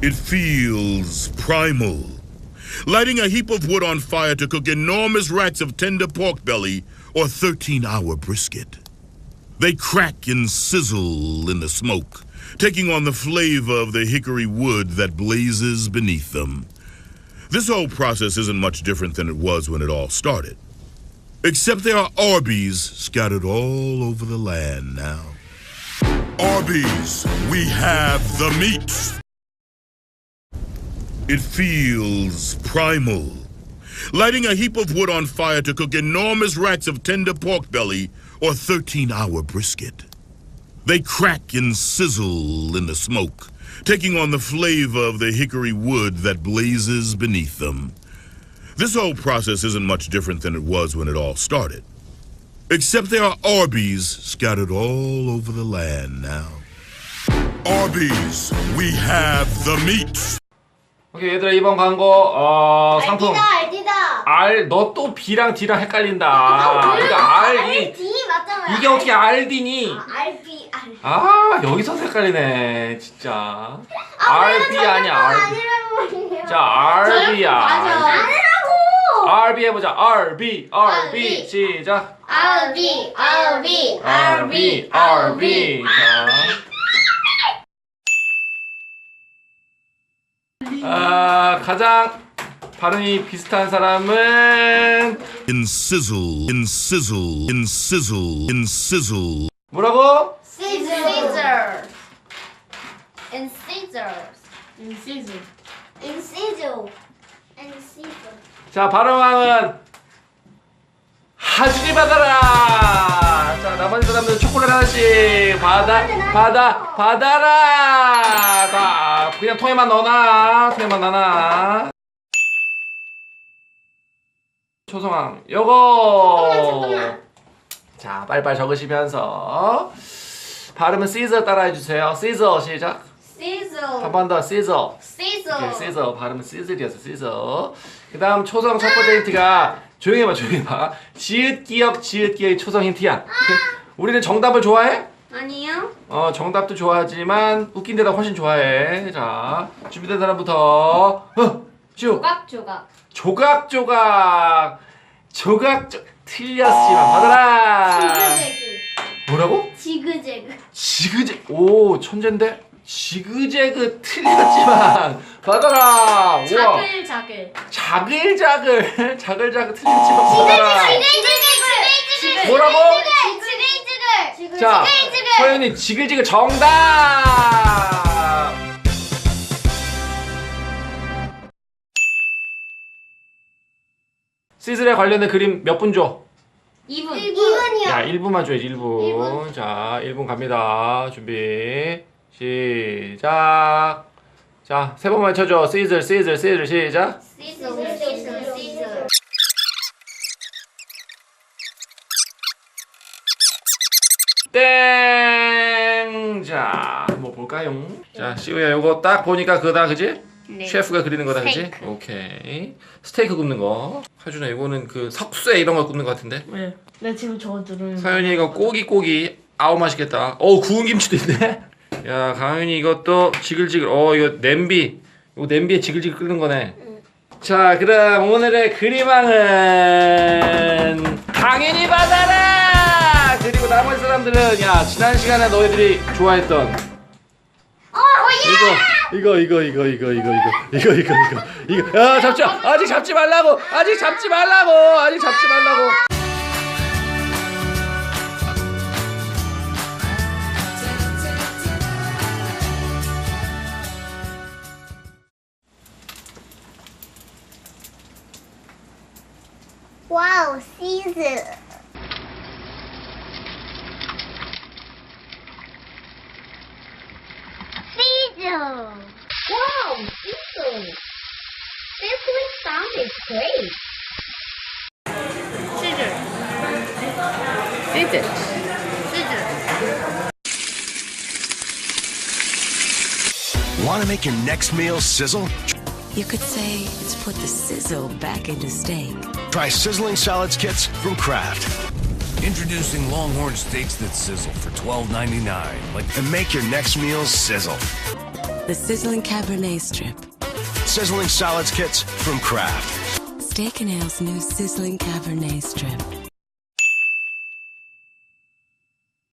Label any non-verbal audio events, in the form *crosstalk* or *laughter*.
It feels primal. Lighting a heap of wood on fire to cook enormous racks of tender pork belly or 13 hour brisket. They crack and sizzle in the smoke, taking on the flavor of the hickory wood that blazes beneath them. This whole process isn't much different than it was when it all started. Except there are Arby's scattered all over the land now. Arby's, we have the meat. It feels primal. Lighting a heap of wood on fire to cook enormous racks of tender pork belly or 13 hour brisket. They crack and sizzle in the smoke, taking on the flavor of the hickory wood that blazes beneath them. This whole process isn't much different than it was when it all started. Except there are Arby's scattered all over the land now. Arby's, we have the meat. 오케이 얘들아 이번 광고 어 상품 알디다 알디다. R 너 또 B랑 D랑 헷갈린다. 그러니까 R 이 알디 맞잖아요. 이게 어떻게 RD니? 아, 알비 알. 아 여기서 헷갈리네 진짜. RB 아니야 RB. 아니라고. 자 RB야. 아니라고. RB 해보자 RB RB RB. 시작. 알비 알비 RB RB 자. 아 가장 발음이 비슷한 사람은 In sizzle, in sizzle, in sizzle, in sizzle. 뭐라고? Scissor. And scissors. In season. In sizzle. And scissor. 자 발음왕은 하준이 받아라. 자 나머지 사람들은 초콜릿 하나씩 받아 받아 받아라. 자 그냥 통에만 넣어놔. 통에만 넣어놔. 초성왕 요거. 자 빨리빨리 적으시면서 발음은 시저 따라해 주세요. 시저 시작. Scissor. 한번 더 시저. 이렇게 시저 발음은 시즐이었어 시저 그 다음 초성 첫 번째 힌트가 조용히 해봐 조용히 해봐 지읒 기역 지읒 기역이 초성 힌트야 오케이? 우리는 정답을 좋아해? 아니요. 어 정답도 좋아하지만 웃긴 데다 훨씬 좋아해 자 준비된 사람부터 어, 쭉 조각 조각. 조각 조각 조각 조 틀렸지만 받아라 지그재그. 뭐라고? 지그재그. 지그재 오 천재인데 지그재그 틀렸지만 받아라 우와 자글 자글. 자글자글 *laughs* 자글자글 틀렸지만 받아라 지그재그. 뭐라고? 지그재그. 자 지그재그. 서현이 지글지글 정답 시슬에 관련된 그림 몇 분 줘? 2분. 2분이요. 야 1분만 줘야지 1분 일분. 자 1분 갑니다 준비 시작 자 세 번만 쳐줘 시슬 시슬 시슬 시작 시저 시저 시저. 땡! 자, 한번 볼까요? 자, 시우야, 요거 딱 보니까 그거다, 그지? 네. 셰프가 그리는 거다, 그지? 스테이크. 오케이. 스테이크 굽는 거. 하준아, 이거는 그 석쇠 이런 거 굽는 거 같은데? 네. 나 지금 저거 누르는. 서현이 이거 꼬기꼬기. 아우, 맛있겠다. 어우, 구운 김치도 있네? 야, 강현이 이것도 지글지글. 어, 이거 냄비. 이거 냄비에 지글지글 끓는 거네. 자, 그럼 오늘의 그림왕은 강현이 받아라! 사람들은, 야, 지난 시간에 너희들이 좋아했던 어, 이거 이거 이거 이거 이거 이거 이거 이거 이거 이거 야 잡지 마. 아직 잡지 말라고 아직 잡지 말라고 아직 잡지 말라고 와우, 시즈. Wow! Wow, Diesel! Sound is great! Scissors. Eat it! Want to make your next meal sizzle? You could say, it's put the sizzle back into steak. Try sizzling salads kits from Kraft. Introducing Longhorn steaks that sizzle for $12.99. Like and make your next meal sizzle. The sizzling Cabernet Strip. Sizzling salads kits from Kraft. Steak and Ale's new sizzling Cabernet Strip.